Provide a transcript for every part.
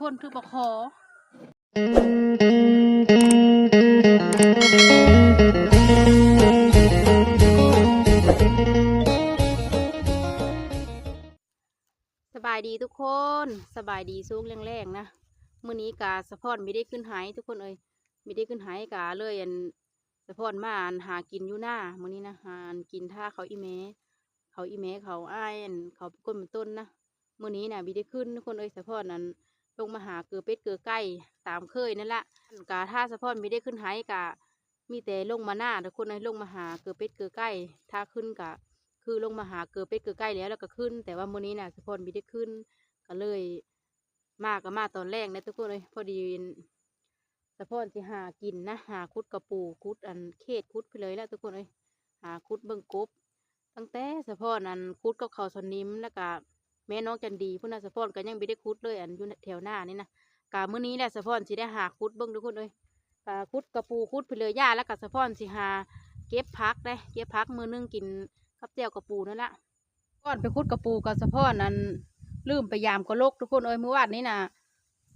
คนถือปลาคอสบายดีทุกคนสบายดีสู้แรงๆนะมื้อนี้กาสะพอนไม่ได้ขึ้นหายทุกคนเอ้ยไม่ได้ขึ้นหายกาเลยอันสะพอนมาอันหากินอยู่หน้ามื้อนี้นะหาอันกินท่าเขาอีแม้เขาอีแม้เขาอ้ายอันเขาเป็นต้นนะมื้อนี้น่ะไม่ได้ขึ้นทุกคนเอ้ยสะพอนนั้น ลงมาหาเกลือเป็ดเกลือไก่ตามเคยนั่นละอันกาท่าสะพอนไม่ได้ขึ้นหายกะมีแต่ลงมาหน้าทุกคนเอ้ยลงมาหาเกลือเป็ดเกลือไก่ถ้าขึ้นกะคือลงมาหาเกลือเป็ดเกลือไก่แล้วแล้วก็ขึ้น แต่ว่ามื้อนี้น่ะสะพอนไม่ได้ขึ้น ก็เลยมาก็มาตอนแรกนะทุกคนเลยพอดีสะพอนสิหากินนะหาคุดกระปูคุดอันเขตคุดไปเลยแล้วทุกคนเลยหาคุดเบิ่งกบตั้งแต่สะพอนอันคุดกับเขาวสวนนิมแล้วก็ แม่น้องจันดีพุ่นนะสะพอนก็ยังไม่ได้คุดเลยอันอยู่แถวหน้านี่นะกามื้อนี้แหละสะพอนสิได้หาคุดเบิ่งทุกคนเลยกาคุดกระปูคุดไปเลยย่าแล้วก็สะพอนสิหาเก็บพักได้เก็บพักมือนึงกินกับแจ่วกระปูนั่นแหละก่อนไปคุดกระปูกับสะพอนอันลืมไปยามก็ลกทุกคนเอ้ยเมื่อวานนี้นะ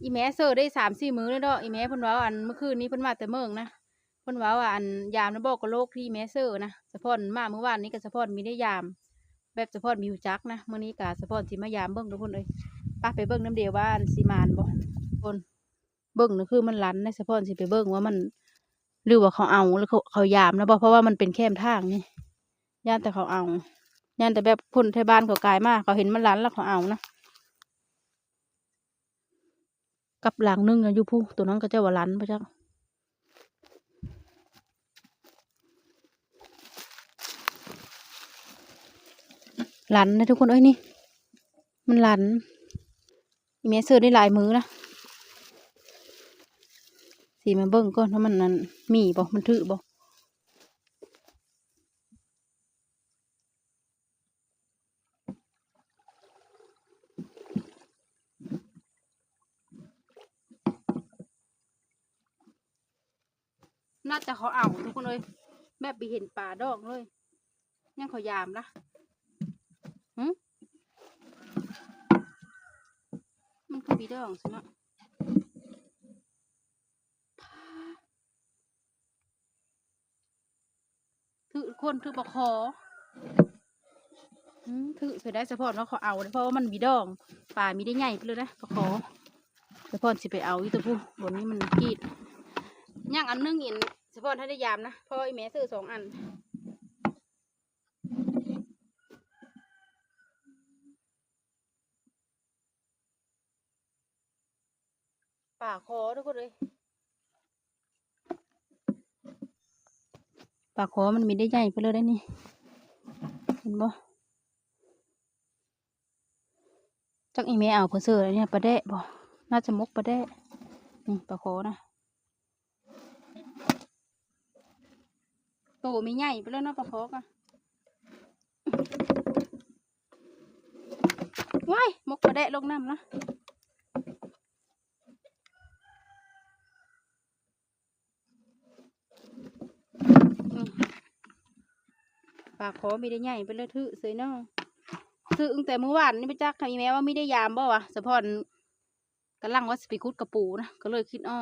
อีแม่เซอร์ได้สามสี่มื้อแล้วเนาะอีแม่เพิ่นว่าอันเมื่อคืนนี้เพิ่นมาแต่เมืองนะเพิ่นว่าว่าอันยามนะบอกก็โลกที่แม่เซอร์นะสะพอนมาเมื่อวานนี้ก็สะพอนมีได้ยาม แบบสะพอนมีหูจักนะเมื้อนี้ก็สะพอนสิมายามเบิ่งทุกคนเอ้ยป้าไปเบิ่งน้ำเดียวว่าอันสิมานบ่ทุกคนเบิ่งนะคือมันลันนะสะพอนสิไปเบิ่งว่ามันหรือว่าเขาเอาหรือเขาเขายามนะบ่เพราะว่ามันเป็นแคมทางนี่ย่านแต่เขาเอาย่านแต่แบบคนไทยบ้านเขากายมากเขาเห็นมันลันแล้วเขาเอานะกับหลังนึงอะยู่ผู้ตัวนั้นก็จะว่าลันพระเจ้า หลันนะทุกคนเอ้ยนี่ มันหลันอีเมสเซอได้หลายมือนะสีมาเบิ่งก่อนว่ามันนั่นมีบ่มันถือบ่น่าจะเขาเอาทุกคนเลยแม่ไปเห็นป่าดอกเลยยังเขายามนะ มันคือบีดองใช่ไหมะถือคนถือปลาคอถือเสียได้สะพอนว่าเขาเอาเพราะว่ามันบีดองป่ามีได้ใหญ่ไปเลยนะปลาคอสะพอนสิไปเอาอีตัวผู้บนนี้มันกีดย่างอันนึงอินเฉพาะถ้าได้ยามนะเพราะว่าไอแม่ซื้อสองอัน คอทุกคนเลยป่าคอมันมีได้ใหญ่ไปเลยได้นี่ เห็นบ่จักอีเมเอาเพอเสือเนี่ยปลาแดะบ่น่าจะมกปลาแดะนี่ป่าคอนะโตม่ใหญ่ไปแล้วเนาะปลาคอกอะว้ายมกกระแดะลงน้ำนะ ปลาคอไม่ได้ใหญ่ไปเลยถือเสยเนาะถือตั้งแต่เมื่อวานนี่ไปจักทำอีแม้ว่าไม่ได้ยามบ่วะสะพอนกำลังว่าสไปคุดกระปูนะก็เลยคิดอ้อ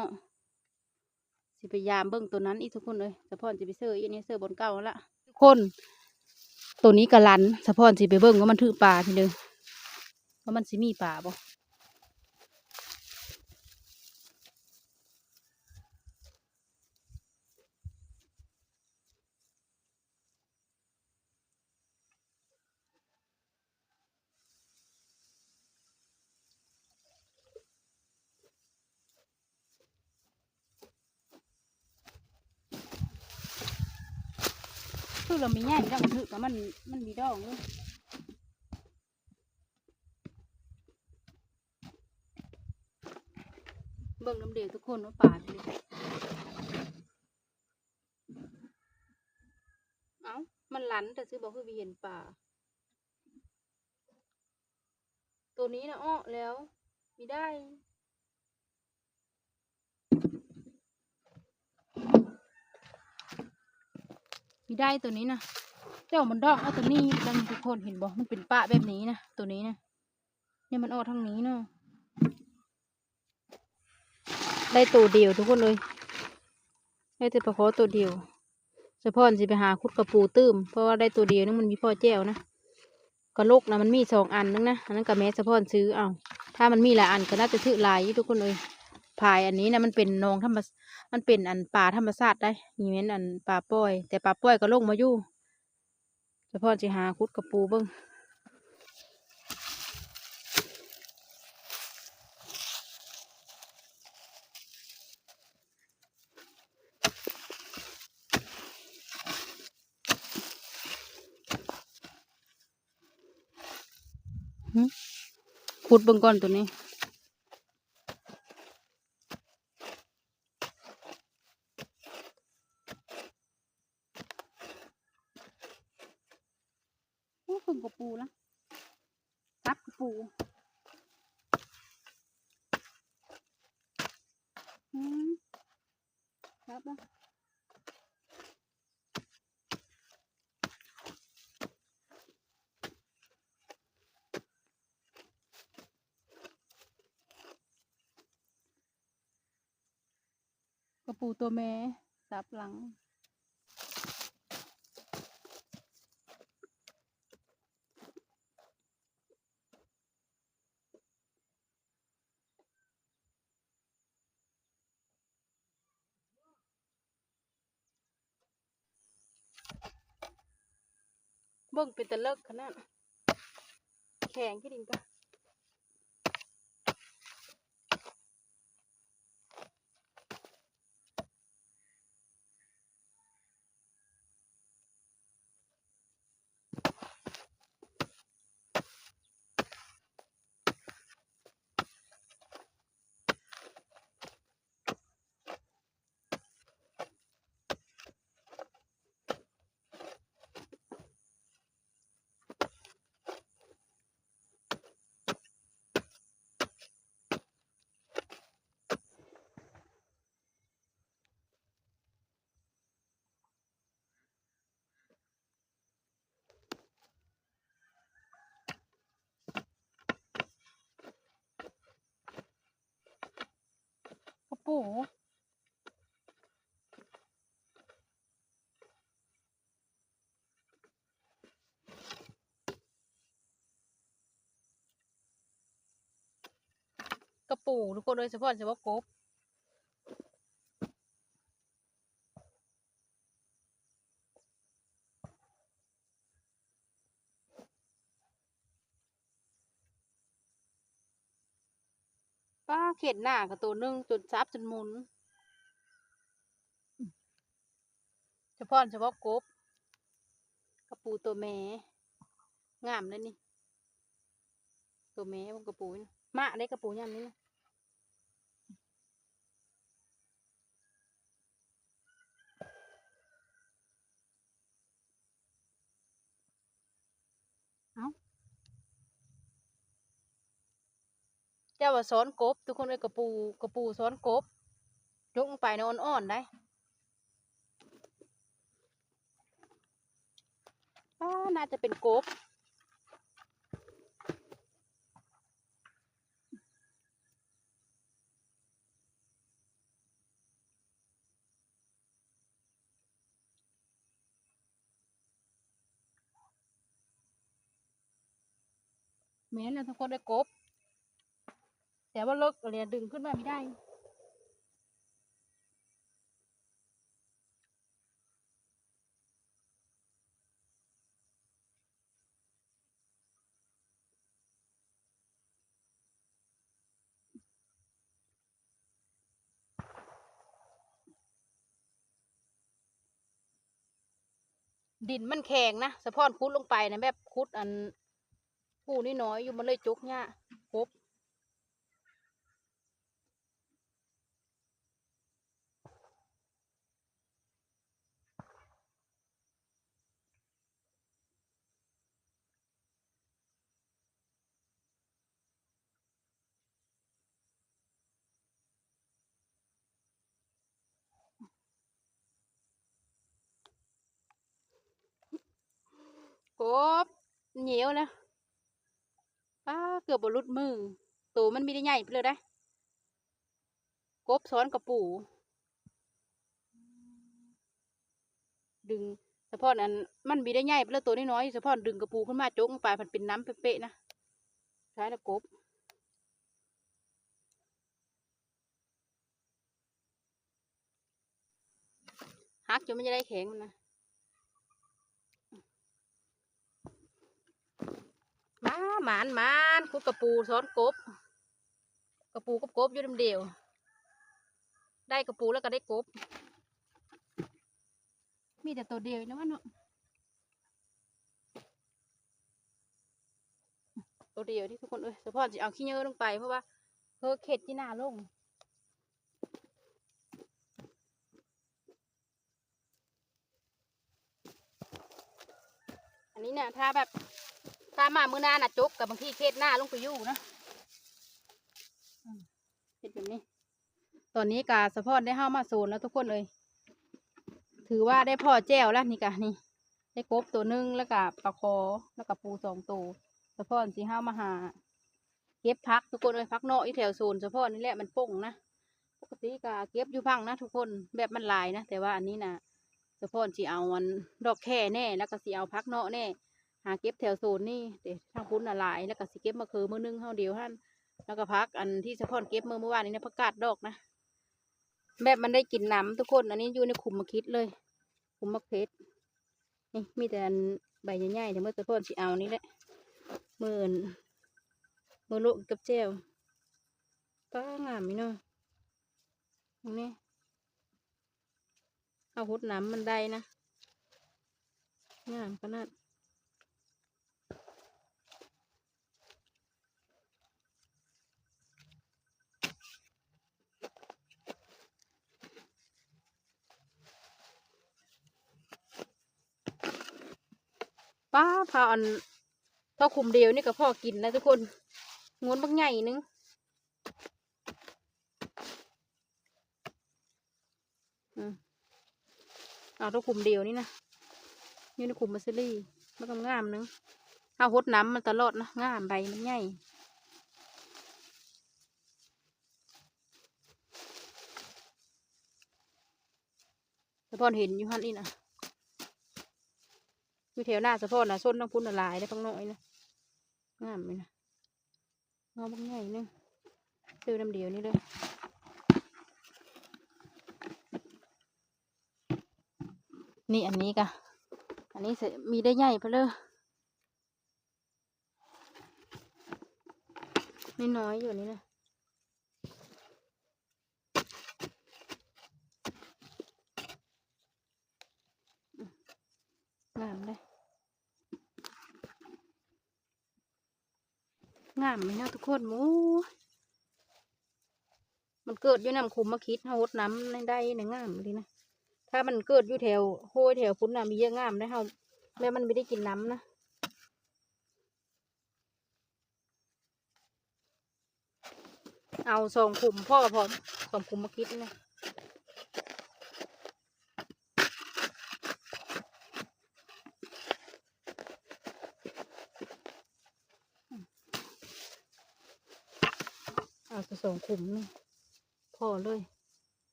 สิพยายามเบิ่งตัวนั้นอีกทุกคนเลยสะพอนสิไปเซอร์อีนี้เซอร์บนเก่าละทุกคน ตัวนี้กระลันสะพอนสิไปเบิ่งว่ามันถือปลาทีเดียวว่ามันสิมีปลาบ่ มีแง่ที่เราถือกับมันมันมีดอกเลยเบิ่งน้ำเดียวทุกคนว่าปลาเดียเอ้า มันหลันแต่ซื้อบอกคือมีเห็นปลาตัวนี้นะอ้อแล้ว มีได้ มีได้ตัวนี้นะเจ้ามันดอกเอาตัวนี้ดังทุกคนเห็นบ่มันเป็นปะแบบนี้นะตัวนี้นะเนี่ยมันออกทางนี้เนาะได้ตัวเดียวทุกคนเลยได้แต่ปลาขอตัวเดียวเฉพาะสิไปหาคุดกระปูตื้มเพราะว่าได้ตัวเดียวนึงมันมีพ่อแจ้วนะกระโลกนะมันมีสองอันนึงนะอันนั้นกับแม่เฉพาะซื้อเอาถ้ามันมีหลายอันก็น่าจะถือลายทุกคนเลยพายอันนี้นะมันเป็นนองธรรมช มันเป็นอันป่าธรรมชาติได้มีเว้นอันป่าป้อย แต่ป่าป้อยก็ลงมาอยู่เฉพาะสิหาคุดกระปูเบิ้งขุดเบิ่งก่อนตัวนี้ โอ้ฝึ่งกับปูละซับกับปู อืมครับอะกระ ปูตัวแม่ซับหลัง เบิ่งเป็นตะเลิกขนาดแข็งกี่ดิงก็ กระปูกระปูทุกคนโดยเฉพาะเฉพาะกบ ป้าเข็ดหน้ากับตัวหนึ่งจนซับจนหมุน เฉพาะเฉพาะกบกระปูตัวแม่งามเลยนี่ ตัวแม่มันกระปูนี่มะได้กระปูยามนี้นะ เจ้าว่าซ้อนกบ ทุกคนเลยกระปูกระปูซ้อนกบยกลงไปในอ่อนๆได้น่าจะเป็นกบแม้นแล้วทุกคนได้กบ แต่ว่าเลิกอะไรดึงขึ้นมาไม่ได้ ดินมันแข็งนะสะพอนคุดลงไปนะแบบคุดอันผู้นี่น้อยอยู่มันเลยจุกเนี่ยกบ กบเหนียวนะป้าเกือบบรุดมือตัวมันมีได้ใหญ่ไปเลยได้กบซ้อนกระปูดึงสะพอนอันมันบีได้ใหญ่ไปแล้วตัวน้อยๆสะพอนดึงกระปูขึ้นมาโจกลงไปมันเป็นน้ำเป๊ะๆนะใช้แล้วกบหักจนมันจะได้แข็งมันนะ มาหมานหมานคุดกระปูซ้อนกบ กระปูกับกบอยู่เดียวเดียวได้กระปูแล้วก็ได้กบ มีแต่ตัวเดียวนะวะเนาะตัวเดียวที่ทุกคนเอ้ยสะพอนจะเอาขี้เยอะลงไปเพราะว่าเพิ่เข็ดที่หน้าลงอันนี้เนี่ยถ้าแบบ ถ้ามามือหน้าน่ะจกกับบางทีเข็ดหน้าลงไปอยู่นะเข็ดแบบนี้ ตอนนี้กาสะพอนได้เข้ามาโซนแล้วทุกคนเลย ถือว่าได้พ่อแจ้วแล้วนี่กะนี่ ได้กบตัวหนึงแล้วก็ปลาคอแล้วก็ปูสองตัวสะพอนสีห้ามาหา เก็บพักทุกคนเลยพักเนาะอีแถวโซนสะพอนนี่แหละมันป่งนะปกติก็เก็บอยู่พังนะทุกคนแบบมันลายนะแต่ว่าอันนี้นะสะพอนสีเอาวันดอกแค่แน่ แล้วก็สีเอาพักเนาะแน่ หาเก็บแถวโซนนี่เดี๋ยวทางพุ้นน่ะหลายแล้วก็สิเก็บมาคือมือนึงเท่าเดียวท่านแล้วก็พักอันที่สะพอนเก็บเมื่อเมื่อวานนี้นะผักกาดดอกนะแบบมันได้กินน้ำทุกคนอันนี้อยู่ในขุมมะคิดเลยขุมมะเพชรนี่มีแต่อันใบใหญ่ๆเดี๋ยวเมื่อตะพ่นสิเอานี่แหละมื่นมือโลกกับเจลป้างามไหมเนาะตรงนี้เอาหุดน้ำมันได้นะงามขนาด ป้าพาอันเท่าคุมเดียวนี่กับพ่อกินนะทุกคนงวนบักใหญ่นึงอืมเอาตัวคุมเดียวนี่นะนี่ในคุมมัสลี่มันก็งามนึงเอาหดน้ำมันตลอดนะงามใบมันใหญ่สะพอเห็นอยู่ฮันนี่นะ อยู่แถวหน้าสะพอนนะส้นต้องพุ่นละลายได้พังน้อยนะงามเลยนะงอบักใหญ่นึงซื้อน้ำเดียวนี่เลยนี่อันนี้กะอันนี้มีได้ใหญ่ไปเลยนี่น้อยอยู่นี่นะอืมงามเลย งามไหมนะทุกคนมูมันเกิดอยู่น้ำคุมมาคิดเฮาหดน้ำในได้ในงามเลยนะ ถ้ามันเกิดอยู่แถวโห้ยแถวพุ่นน่ะมีเยอะงามได้เฮาแม่มันไม่ได้กินน้ำนะเอาสองขุมพ่อพร้อมสองขุมมาคิดนะ สองขุมนี่พอเลย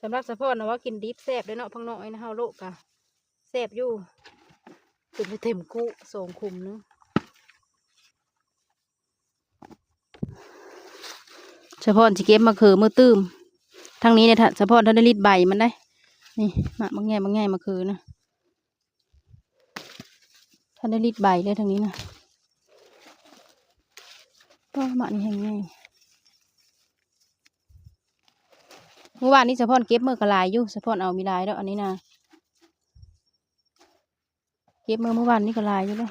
สำหรับสะโพกนะว่ากินดิบแซ่บด้วยเนาะพังน้อยนะเฮาโลกะแซ่บอยู่เป็นไปเต็มกุสองคุมนึงสะโพกสิเก็บมาคือมือตื้มทางนี้เนี่ยถ้าสะโพกท่านได้รีดใบมันได้ นี่มาบางแง่บางแง่มาคือนะท่านได้รีดใบเลยทางนี้นะ ก็มานี่แห้งง่ายเมื่อวานนี้สะพอนเก็บเมือกลายอยู่สะพอนเอามีลายแล้วอันนี้นะเก็บเมือเมื่อวานนี้กระลายอยู่เลย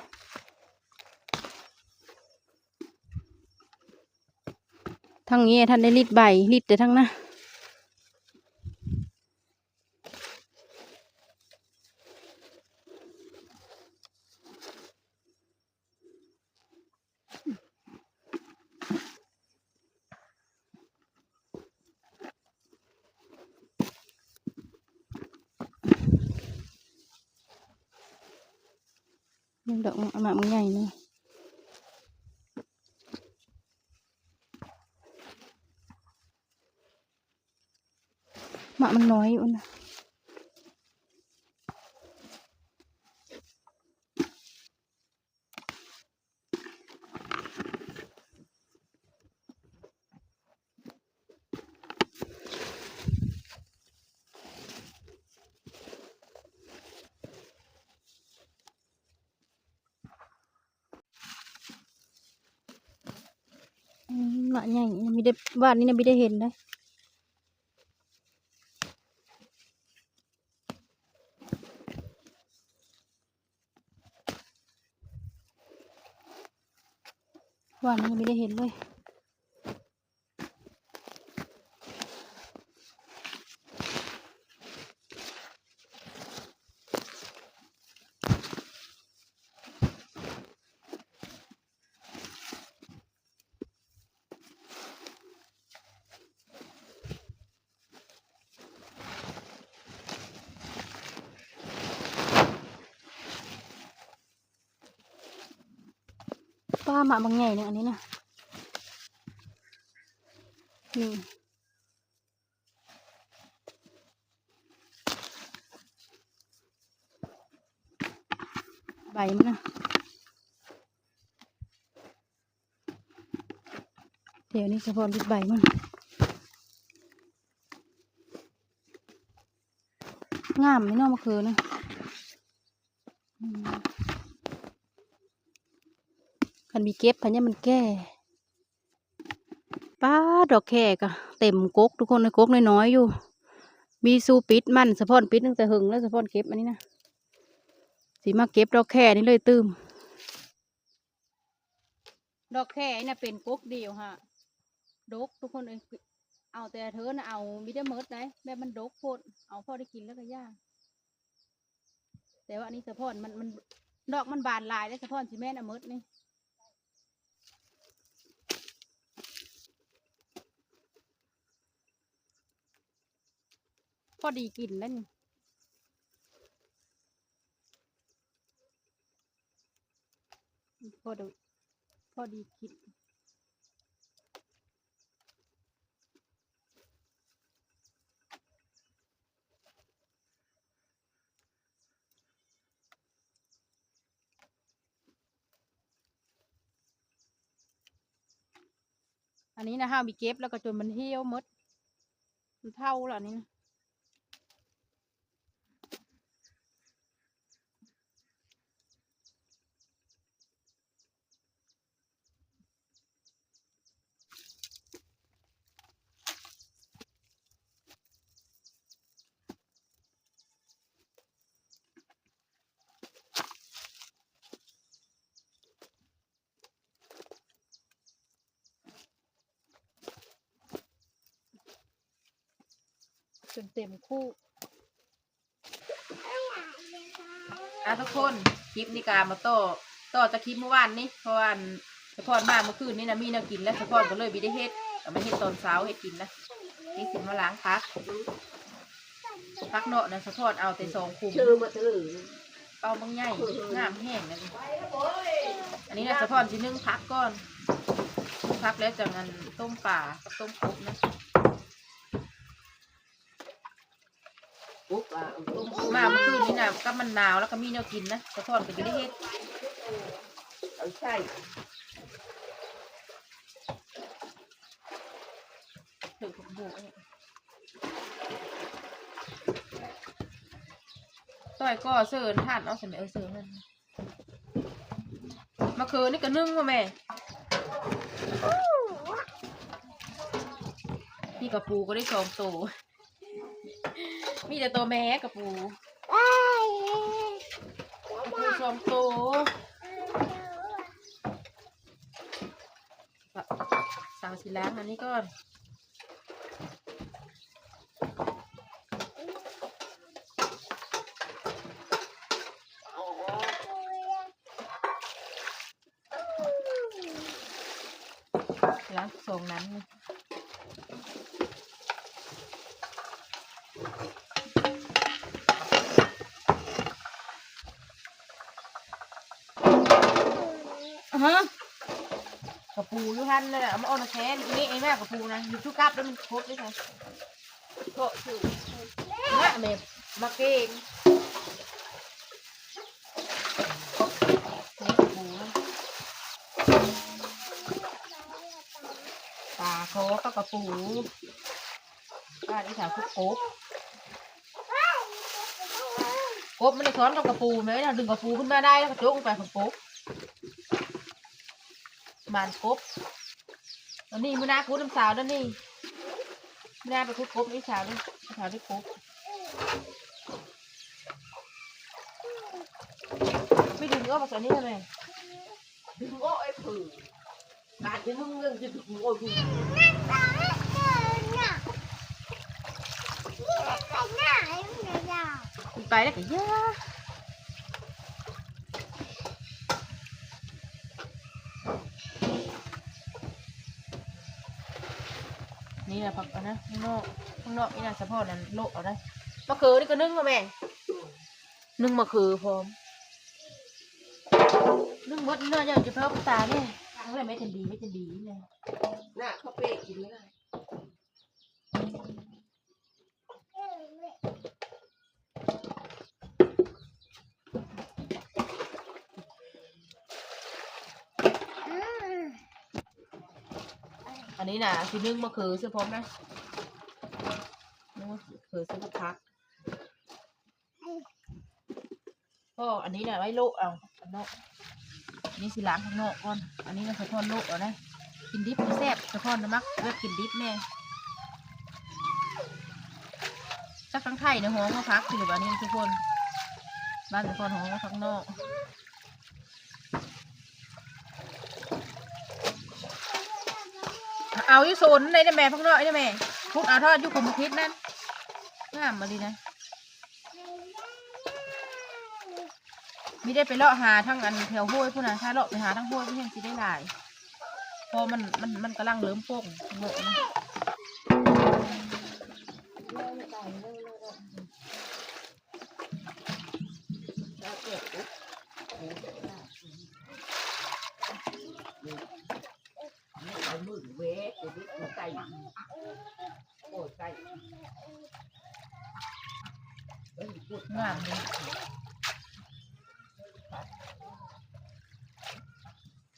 ทั้งนี้ท่านได้รีดใบรีดแต่ทั้งน่ะ động mạng ngày này mạng nói vậy nè à. ใหญ่ยังไม่ได้วานนี้ยังไม่ได้เห็นเลยวันนี้ยังไม่ได้เห็นเลย หมาบางใหญ่เนี่ยอันนี้นะนี่ใบมันนะเดี๋ยวนี้เฉพาะริดใบมันงามไม่นอกมะเขือนะอืม คันมีเก็บพันเนี่ยมันแก่ป้าดอกแค่ก็เต็มกกทุกคนในกกน้อยๆอยู่ มีสูปิดมันสะพอนปิดตั้งแต่หึงแล้วสะพอนเก็บอันนี้นะสีมาเก็บดอกแค่นี่เลยตืมดอกแค่นี่เป็นกกเดียวฮะดกทุกคนเลยเอาแต่เธอนะเอามิได้เมิดได้แม่มันดกโพดเอาพ่อได้กินแล้วก็ยางแต่ว่าอันนี้สะพอนมันมันดอกมันบานลายแล้วสะพอนสิแม่นะเมิดนี่ พอดีกินแล้วนี่พอดีพอดีกินอันนี้นะฮะมีเก็บแล้วก็จนมันเหี่ยวมดมันเท่าแล้วอันนี้นะ จนเต็มคู่อะทุกคนคลิปนี้กามาต่อต่อจากคลิปเมื่อวานนี้เพราะว่าอันสะพอนมากเมื่อคืนนี้นะมีแนวกินแล้วสะพอนก็เลยบิได้เฮ็ดเอามาเฮ็ดตอนเช้าเฮ็ดกินนะนี่สิมาล้างพักพักเนาะนะสะพอนเอาแต่สองคุมชื่อมาถือเป่าบางใหญ่งามแห้งนะนอันนี้นะสะพอนสินึ่งพักก่อนพักแล้วจากนั้นต้มป่ากับต้มกบนะ ปุ๊บอะเอาต้ม มา เมื่อคืนนี้นะก็มันหนาวแล้วก็มีแนวกินนะสะพอนก็บิได้เฮ็ดเอาใช่ถือถุงบุกนี่ต่อยก็เสิร์นทานเอาใส่ไหมเออเสิร์นนั่นมาคืนนี่ก็นึ่งว่ะแม่ นี่กับปูก็ได้สองตัว มีแต่ตัวแม่กับปูปูส องตัวสาวสีล้างอันนี้ก่อนล้างทรงนั้นนี่อ่าฮะกระ ปูอยู่ทันเลยเอามาเอามาแทนนี่ไอ้แม่กระปูนะอยู่ทุกกับแล้วมันครบด้วยค่ะโตะถือแม่เมมาเก่งนี่กระปูนะปลาโคก็กระปูป้าที่ถามคุกกบกบมันได้ซ้อนกับกระปูไหมเราดึงกระปูขึ้นมาได้แล้วก็โจ๊กลงไปของกบ มานกบแล้วนี่มือหน้าคูน้ำสาวนั่นนี่มือหน้าไปคุกกบนี่สาวนี่สาวได้กบไม่ดึงก็มาสอนนี่ทำไมดึงโอ้ไอ้ผือการที่มึงเรื่องจะดึงโอ้ยผือมันไปแล้วก็ย่า นี่แหละผักเอานะข้างนอกข้างนอกนี่นะสะโพกนั้นโลกเอาได้มะเขือนี่ก็นึ่งมาแม่นึ่งมะเขือพร้อมนึ่งมดเนื้ออย่างจะเพิ่มตาเนี่ยทั้งอะไรไม่จันดีไม่จันดีเลย หน้าเขาเป๊ะกินไม่ได้ อั นนี้นะคือนึ่งมะเขือซื้อพร้อมนะนึ่งมะเขือซื้อพักก็อันนี้นะไว้โละเอาอันนอกอันนี้สิล้างข้างนอกก่อน อันนี้มันสะท้อนโละเอานะกินดิบมันแซ่บสะท้อนนะมักเลือกกินดิบแน่จักทั้งไทยในห้องก็พักคือแบบนี้ทุกคน บ้านสะท้อนห้องก็ข้งนอก เอาอยู่โซนในนะแม่พักนอกนะแม่พุกเอาทอดอยู่คุมพิษนั่นงามมาดีนะมีได้ไปเลาะหาทั้งอันแถวห้วยพุ่นนะถ้าเลาะไปหาทั้งห้วยพุ่นยังสิได้หลายเพอมันมันมันกำลังเริ่มโป่งโงกนะ แล้วเก็บปุ๊บเอามือเวทเดี๋ยวนี้กูไก่ โอ้ยไก่เฮ้ยพูดงามเลย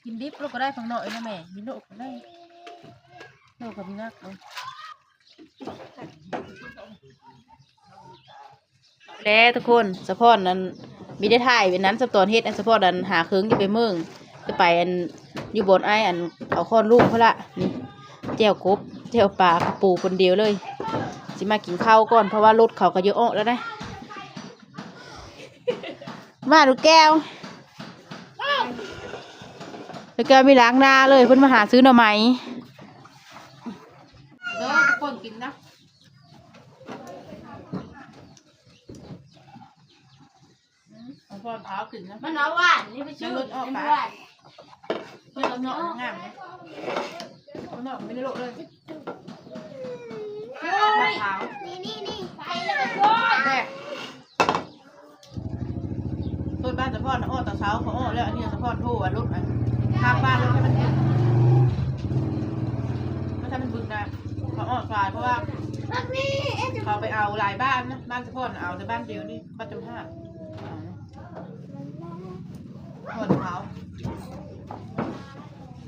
กินดิบเราก็ได้ฝั่งนอยนะแม่มีโลกก็ได้โลกกับมีนักเลยแล้วทุกคนสะพอนนั้นมีได้ถ่ายเป็นนั้นสะตอนเฮ็ดอันสะพอนนั้นหาเครื่องจะไปเมืองจะไปอันอยู่บนไอ้อันเอาข้อนลูกเขาละนี่ เจียวกบเจียวปลากระปูคนเดียวเลยสิมากินข้าวก่อนเพราะว่ารถเขาก็เยอะออกแล้วนะมาดูแก้วแล้วแก้วไม่ล้างหน้าเลยเพิ่นมาหาซื้อหน่อไม้เด้อทุกคนกินนะเอาพอเท้าขึ้นนะมันเอาหวานนี่ไม่ยัชื่งอลดออกมันปะหวานเพื่อนเอาเนาะงาม เลยเอาเนาะไม่ได้โลกเลยมะพร้าวนี่นี่นี่ไปเลยแรกต้นบ้านสะพอนอ้อตอนเช้าเขาอ้อแล้วอันนี้สะพอนโทอะรถอะข้างบ้านรถให้มันเห็นไม่ใช่มันบึงนะเขาอ้อคลายเพราะว่าเขาไปเอาหลายบ้านนะบ้านสะพอนเอาแต่บ้านเดียวนี่บ้านจำห้าเอาทอดมะพร้าว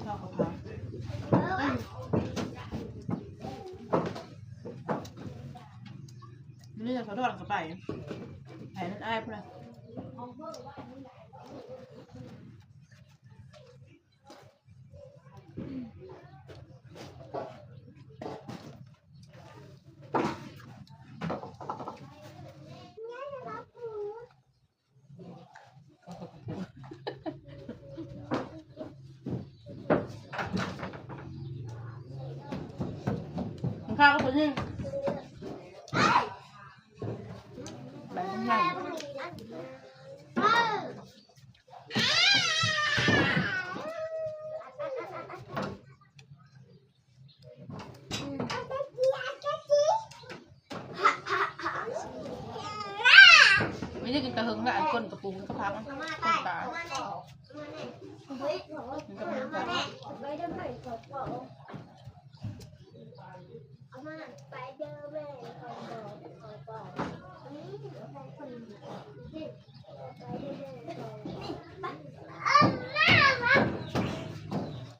ทอดมะพราว นี่จะเขาทอดกับไปไผ่นั่นอ้ายพวกนั้นของข้าวก็คนนี้ใ